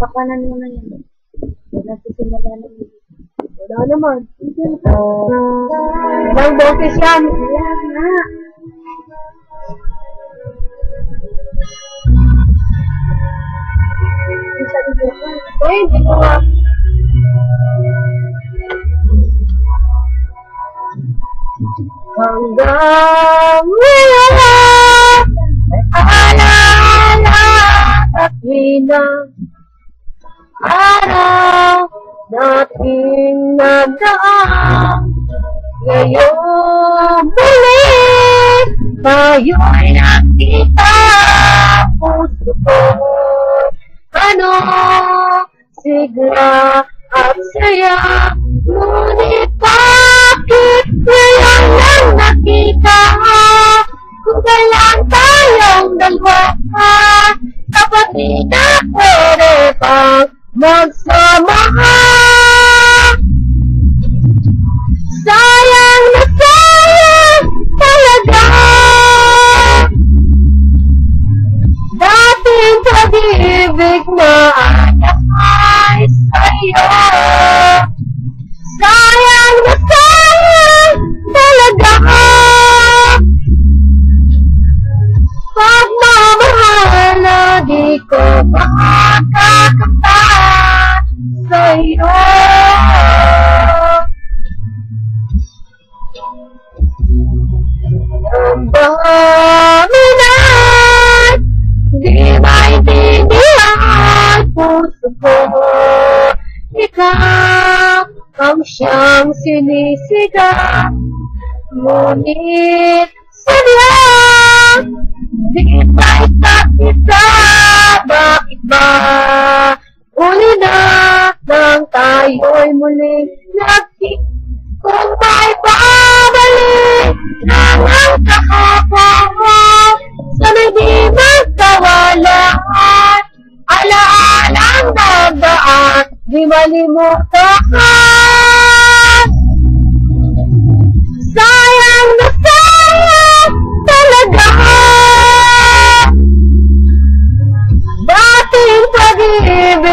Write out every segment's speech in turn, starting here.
Pakanan mo na yan. Wala sisimula na yun. Wala naman. Ibang boses yan. Wala ko. Uy, hindi ko nga. Hanggang ngayon ay alala at hinang araw nating nagdaan. Ngayon muli tayo'y nakita puso ko. Ano sigla at saya Ngunit bakit dalawa Kapatid na pwede pang Sayang sayang pag-ibig na ko makakakata sa'yo Ang dami na Di maintindihan puso ko Ikaw ang siyang sinisigaw? Ngunit sadyang Di tayo sa isa Bakit ba Uli na Nang tayo'y muling nagkita Kung may babalik Nang ang kakapahal Sana'y di magkawalaan Alaalang nagdaan Di malimutan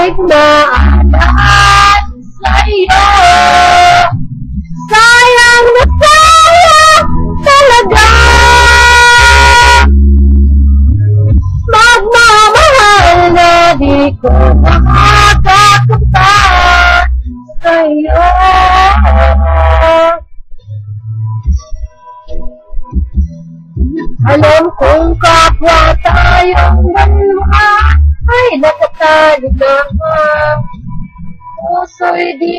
pag-ibig na alaan sa'yo Sayang na sayang talaga. Magmamahal na di ko makakapunta sa'yo. Alam kong kapwa nakatalig na Puso'y di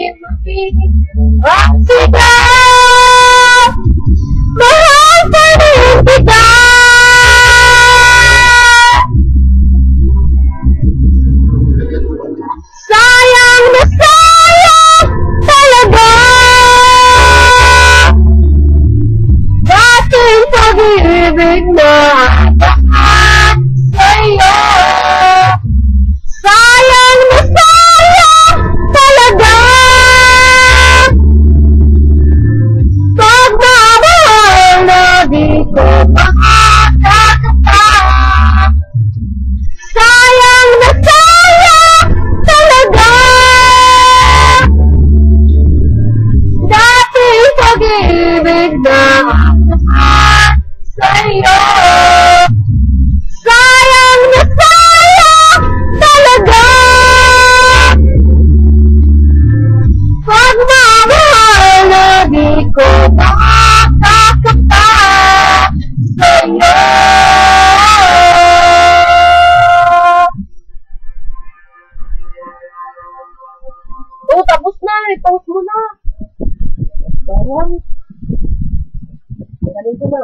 na sa'yo Sayang na sayang talaga Pagmamahal na di ko makakakata sa'yo Oh, tapos na. I-post mo na. Sayang. người ta đến giúp đỡ